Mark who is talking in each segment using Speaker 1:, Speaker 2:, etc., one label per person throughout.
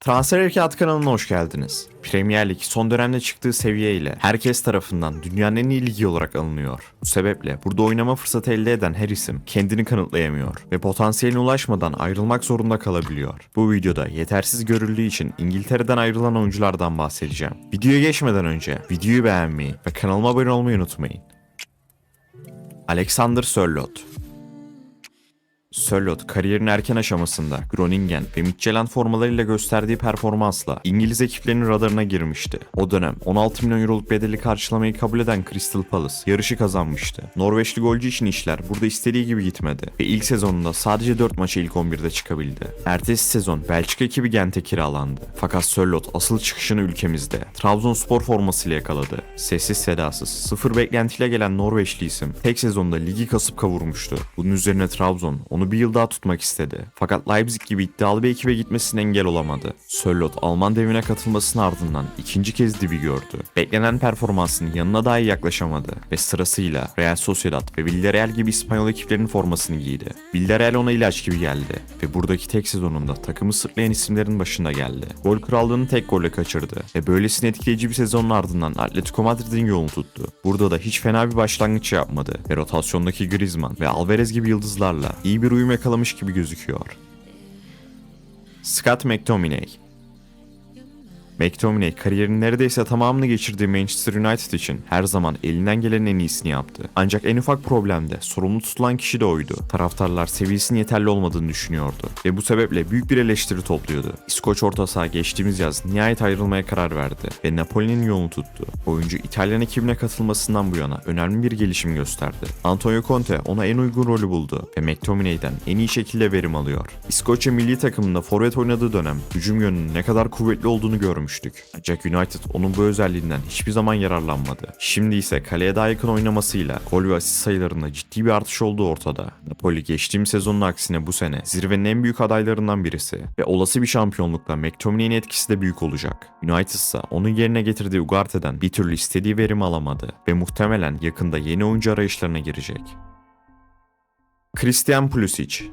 Speaker 1: Transfer Harekat kanalına hoş geldiniz. Premier Lig son dönemde çıktığı seviyeyle herkes tarafından dünyanın en iyi ligi olarak alınıyor. Bu sebeple burada oynama fırsatı elde eden her isim kendini kanıtlayamıyor ve potansiyeline ulaşmadan ayrılmak zorunda kalabiliyor. Bu videoda yetersiz görüldüğü için İngiltere'den ayrılan oyunculardan bahsedeceğim. Videoya geçmeden önce videoyu beğenmeyi ve kanalıma abone olmayı unutmayın. Alexander Sörloth Sörloth kariyerinin erken aşamasında Groningen ve Midtjylland formalarıyla gösterdiği performansla İngiliz ekiplerinin radarına girmişti. O dönem 16 milyon euroluk bedeli karşılamayı kabul eden Crystal Palace yarışı kazanmıştı. Norveçli golcü için işler burada istediği gibi gitmedi ve ilk sezonunda sadece 4 maça ilk 11'de çıkabildi. Ertesi sezon Belçika ekibi Gent'e kiralandı. Fakat Sörloth asıl çıkışını ülkemizde Trabzonspor formasıyla yakaladı. Sessiz sedasız, sıfır beklentiyle gelen Norveçli isim tek sezonda ligi kasıp kavurmuştu. Bunun üzerine Trabzon onu bir yıl daha tutmak istedi. Fakat Leipzig gibi iddialı bir ekibe gitmesine engel olamadı. Sörloth Alman devine katılmasının ardından ikinci kez dibi gördü. Beklenen performansının yanına dahi yaklaşamadı ve sırasıyla Real Sociedad ve Villarreal gibi İspanyol ekiplerinin formasını giydi. Villarreal ona ilaç gibi geldi ve buradaki tek sezonunda takımı sırtlayan isimlerin başında geldi. Gol krallığını tek golle kaçırdı ve böylesine etkileyici bir sezonun ardından Atletico Madrid'in yolunu tuttu. Burada da hiç fena bir başlangıç yapmadı ve rotasyondaki Griezmann ve Alvarez gibi yıldızlarla iyi bir uyum yakalamış gibi gözüküyor. Scott McTominay McTominay kariyerinin neredeyse tamamını geçirdiği Manchester United için her zaman elinden gelenin en iyisini yaptı. Ancak en ufak problemde sorumlu tutulan kişi de oydu. Taraftarlar seviyesinin yeterli olmadığını düşünüyordu ve bu sebeple büyük bir eleştiri topluyordu. İskoç orta saha geçtiğimiz yaz nihayet ayrılmaya karar verdi ve Napoli'nin yolunu tuttu. Oyuncu İtalyan ekibine katılmasından bu yana önemli bir gelişim gösterdi. Antonio Conte ona en uygun rolü buldu ve McTominay'den en iyi şekilde verim alıyor. İskoçya milli takımında forvet oynadığı dönem hücum yönünün ne kadar kuvvetli olduğunu görmüştük. Ancak United onun bu özelliğinden hiçbir zaman yararlanmadı. Şimdi ise kaleye daha yakın oynamasıyla gol ve asist sayılarında ciddi bir artış olduğu ortada. Napoli geçtiğim sezonun aksine bu sene zirvenin en büyük adaylarından birisi ve olası bir şampiyonlukla McTominay'in etkisi de büyük olacak. United ise onun yerine getirdiği Ugarte'den bir türlü istediği verimi alamadı ve muhtemelen yakında yeni oyuncu arayışlarına girecek. Christian Pulisic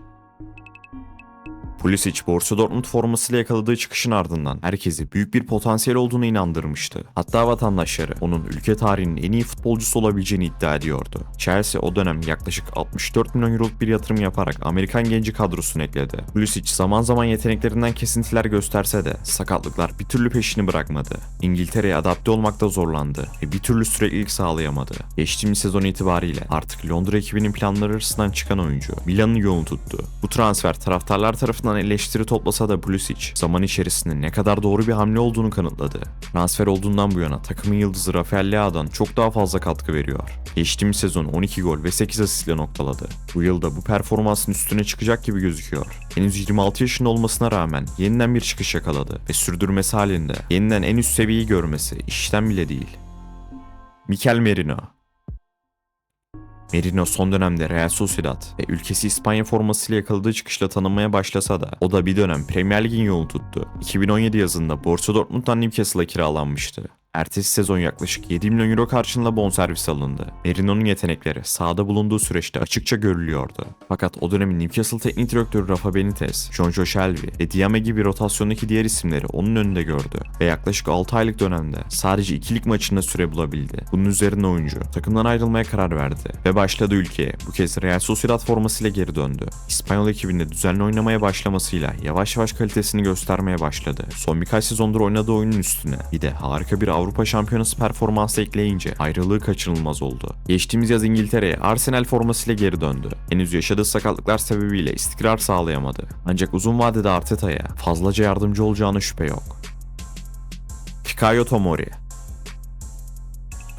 Speaker 1: Pulisic, Borussia Dortmund formasıyla yakaladığı çıkışın ardından herkesi büyük bir potansiyel olduğunu inandırmıştı. Hatta vatandaşları onun ülke tarihinin en iyi futbolcusu olabileceğini iddia ediyordu. Chelsea o dönem yaklaşık 64 milyon euroluk bir yatırım yaparak Amerikan genci kadrosunu ekledi. Pulisic zaman zaman yeteneklerinden kesintiler gösterse de sakatlıklar bir türlü peşini bırakmadı. İngiltere'ye adapte olmakta zorlandı ve bir türlü süreklilik sağlayamadı. Geçtiğimiz sezon itibariyle artık Londra ekibinin planları arasından çıkan oyuncu Milan'ın yolunu tuttu. Bu transfer taraftarlar tarafından eleştiri toplasa da Pulisic zaman içerisinde ne kadar doğru bir hamle olduğunu kanıtladı. Transfer olduğundan bu yana takımın yıldızı Rafael Leao'dan çok daha fazla katkı veriyor. Geçtiğimiz sezon 12 gol ve 8 asistle noktaladı. Bu yılda bu performansın üstüne çıkacak gibi gözüküyor. Henüz 26 yaşında olmasına rağmen yeniden bir çıkış yakaladı ve sürdürmesi halinde yeniden en üst seviyeyi görmesi işten bile değil. Mikel Merino Merino son dönemde Real Sociedad ve ülkesi İspanya formasıyla yakaladığı çıkışla tanınmaya başlasa da o da bir dönem Premier Lig'in yolunu tuttu. 2017 yazında Borussia Dortmund'dan Newcastle'a kiralanmıştı. Ertesi sezon yaklaşık 7 milyon euro karşılığında bonservis alındı. Merino'nun yetenekleri sahada bulunduğu süreçte açıkça görülüyordu. Fakat o dönemin Newcastle teknik direktörü Rafa Benitez, John Joe Shelby ve Diame gibi rotasyondaki diğer isimleri onun önünde gördü ve yaklaşık 6 aylık dönemde sadece ikilik maçında süre bulabildi. Bunun üzerine oyuncu takımdan ayrılmaya karar verdi ve başladı ülkeye. Bu kez Real Sociedad formasıyla geri döndü. İspanyol ekibinde düzenli oynamaya başlamasıyla yavaş yavaş kalitesini göstermeye başladı. Son birkaç sezondur oynadığı oyunun üstüne bir de harika bir Avrupa Şampiyonası performansı ekleyince ayrılığı kaçınılmaz oldu. Geçtiğimiz yaz İngiltere'ye Arsenal formasıyla geri döndü. Henüz yaşadığı sakatlıklar sebebiyle istikrar sağlayamadı. Ancak uzun vadede Arteta'ya fazlaca yardımcı olacağına şüphe yok. Fikayo Tomori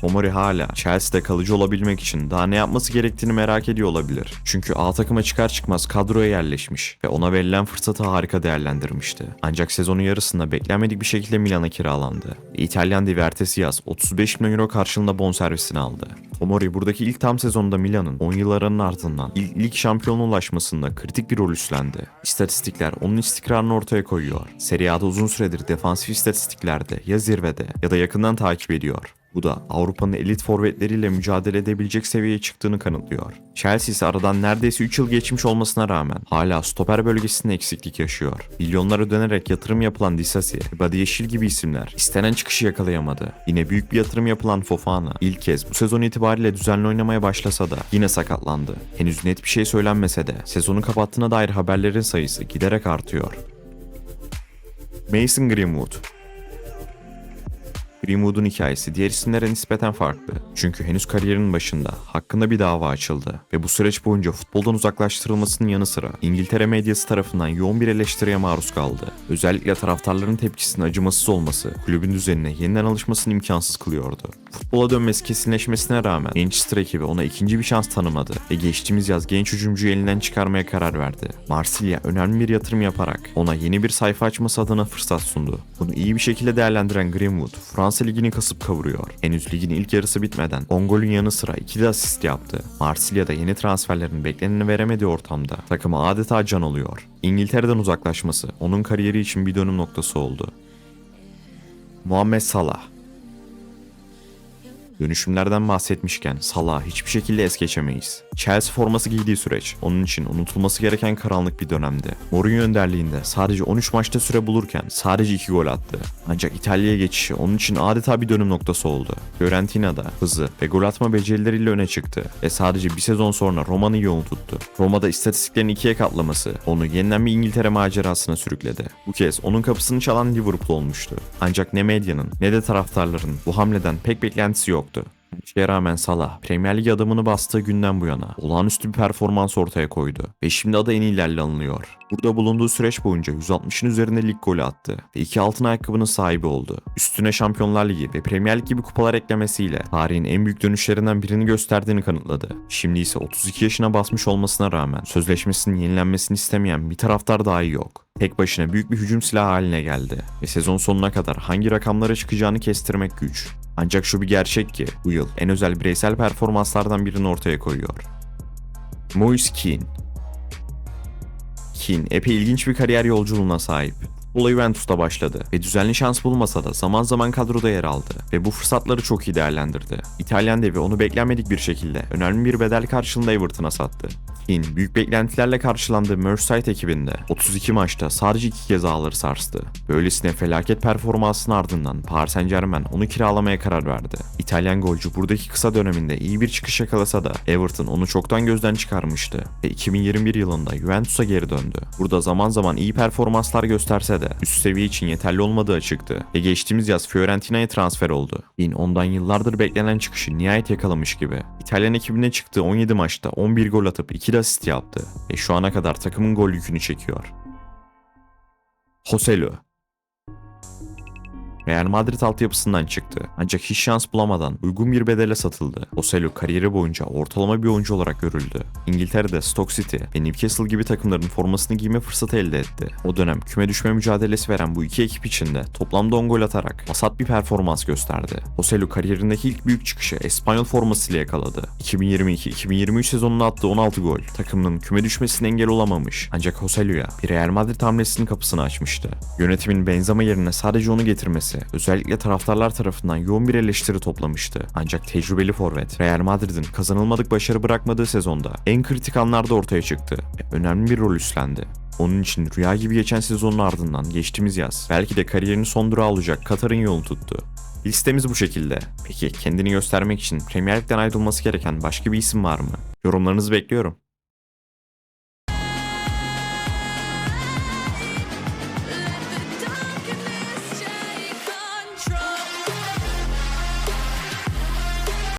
Speaker 1: Tomori hala Chelsea'de kalıcı olabilmek için daha ne yapması gerektiğini merak ediyor olabilir. Çünkü A takıma çıkar çıkmaz kadroya yerleşmiş ve ona verilen fırsatı harika değerlendirmişti. Ancak sezonun yarısında beklenmedik bir şekilde Milan'a kiralandı. İtalyan devi ertesi yaz 35 milyon euro karşılığında bonservisini aldı. Tomori buradaki ilk tam sezonunda Milan'ın 10 yıl aranın ardından ilk lig şampiyonluğa ulaşmasında kritik bir rol üstlendi. İstatistikler onun istikrarını ortaya koyuyor. Serie A'da uzun süredir defansif istatistiklerde ya zirvede ya da yakından takip ediyor. Bu da Avrupa'nın elit forvetleriyle mücadele edebilecek seviyeye çıktığını kanıtlıyor. Chelsea ise aradan neredeyse 3 yıl geçmiş olmasına rağmen hala stoper bölgesinde eksiklik yaşıyor. Milyonlara dönerek yatırım yapılan Disasi, Badiyeşil gibi isimler istenen çıkışı yakalayamadı. Yine büyük bir yatırım yapılan Fofana ilk kez bu sezon itibariyle düzenli oynamaya başlasa da yine sakatlandı. Henüz net bir şey söylenmese de sezonu kapattığına dair haberlerin sayısı giderek artıyor. Mason Greenwood Greenwood'un hikayesi diğer isimlere nispeten farklı. Çünkü henüz kariyerinin başında hakkında bir dava açıldı ve bu süreç boyunca futboldan uzaklaştırılmasının yanı sıra İngiltere medyası tarafından yoğun bir eleştiriye maruz kaldı. Özellikle taraftarların tepkisinin acımasız olması kulübün düzenine yeniden alışmasını imkansız kılıyordu. Futbola dönmesi kesinleşmesine rağmen Manchester ekibi ona ikinci bir şans tanımadı ve geçtiğimiz yaz genç hücumcuyu elinden çıkarmaya karar verdi. Marsilya önemli bir yatırım yaparak ona yeni bir sayfa açması adına fırsat sundu. Bunu iyi bir şekilde değerlendiren Greenwood, Fransa Ligi'ni kasıp kavuruyor. Henüz ligin ilk yarısı bitmeden 10 golün yanı sıra 2 de asist yaptı. Marsilya'da yeni transferlerin bekleneni veremediği ortamda takımı adeta can oluyor. İngiltere'den uzaklaşması onun kariyeri için bir dönüm noktası oldu. Muhammed Salah Dönüşümlerden bahsetmişken Salah'ı hiçbir şekilde es geçemeyiz. Chelsea forması giydiği süreç onun için unutulması gereken karanlık bir dönemdi. Mourinho önderliğinde sadece 13 maçta süre bulurken sadece 2 gol attı. Ancak İtalya'ya geçişi onun için adeta bir dönüm noktası oldu. Fiorentina'da hızı ve gol atma becerileriyle öne çıktı ve sadece bir sezon sonra Roma'nı yoğun tuttu. Roma'da istatistiklerin ikiye katlaması onu yeniden bir İngiltere macerasına sürükledi. Bu kez onun kapısını çalan Liverpool olmuştu. Ancak ne medyanın ne de taraftarların bu hamleden pek beklentisi yoktu. Şeye rağmen Salah, Premier Lig adamını bastığı günden bu yana olağanüstü bir performans ortaya koydu ve şimdi adı en iyilerle anılıyor. Burada bulunduğu süreç boyunca 160'ın üzerinde lig golü attı ve iki altın ayakkabının sahibi oldu. Üstüne Şampiyonlar Ligi ve Premier Lig gibi kupalar eklemesiyle tarihin en büyük dönüşlerinden birini gösterdiğini kanıtladı. Şimdi ise 32 yaşına basmış olmasına rağmen sözleşmesinin yenilenmesini istemeyen bir taraftar dahi yok. Tek başına büyük bir hücum silahı haline geldi ve sezon sonuna kadar hangi rakamlara çıkacağını kestirmek güç. Ancak şu bir gerçek ki bu yıl en özel bireysel performanslardan birini ortaya koyuyor. Moise Keane Keane epey ilginç bir kariyer yolculuğuna sahip. Futbola Juventus'ta başladı ve düzenli şans bulmasa da zaman zaman kadroda yer aldı ve bu fırsatları çok iyi değerlendirdi. İtalyan devi onu beklenmedik bir şekilde önemli bir bedel karşılığında Everton'a sattı. Keane büyük beklentilerle karşılandığı Merseyside ekibinde 32 maçta sadece iki kez ağları sarstı. Böylesine felaket performansının ardından Paris Saint Germain onu kiralamaya karar verdi. İtalyan golcü buradaki kısa döneminde iyi bir çıkış yakalasa da Everton onu çoktan gözden çıkarmıştı ve 2021 yılında Juventus'a geri döndü. Burada zaman zaman iyi performanslar gösterse de üst seviye için yeterli olmadığı açıktı ve geçtiğimiz yaz Fiorentina'ya transfer oldu. Keane ondan yıllardır beklenen çıkışı nihayet yakalamış gibi. İtalyan ekibine çıktığı 17 maçta 11 gol atıp 2 de asist yaptı ve şu ana kadar takımın gol yükünü çekiyor. Joselu Real Madrid altyapısından çıktı. Ancak hiç şans bulamadan uygun bir bedele satıldı. Oselu kariyeri boyunca ortalama bir oyuncu olarak görüldü. İngiltere'de Stoke City ve Newcastle gibi takımların formasını giyme fırsatı elde etti. O dönem küme düşme mücadelesi veren bu iki ekip içinde toplamda 10 gol atarak vasat bir performans gösterdi. Oselu kariyerindeki ilk büyük çıkışı Espanyol formasıyla yakaladı. 2022-2023 sezonunda attığı 16 gol takımının küme düşmesine engel olamamış. Ancak Joselu'ya bir Real Madrid hamlesinin kapısını açmıştı. Yönetimin Benzema yerine sadece onu getirmesi özellikle taraftarlar tarafından yoğun bir eleştiri toplamıştı. Ancak tecrübeli forvet Real Madrid'in kazanılmadık başarı bırakmadığı sezonda en kritik anlarda ortaya çıktı ve önemli bir rol üstlendi. Onun için rüya gibi geçen sezonun ardından geçtiğimiz yaz belki de kariyerinin son durağı olacak Katar'ın yolunu tuttu. Listemiz bu şekilde. Peki kendini göstermek için Premier Lig'den ayrılması gereken başka bir isim var mı? Yorumlarınızı bekliyorum.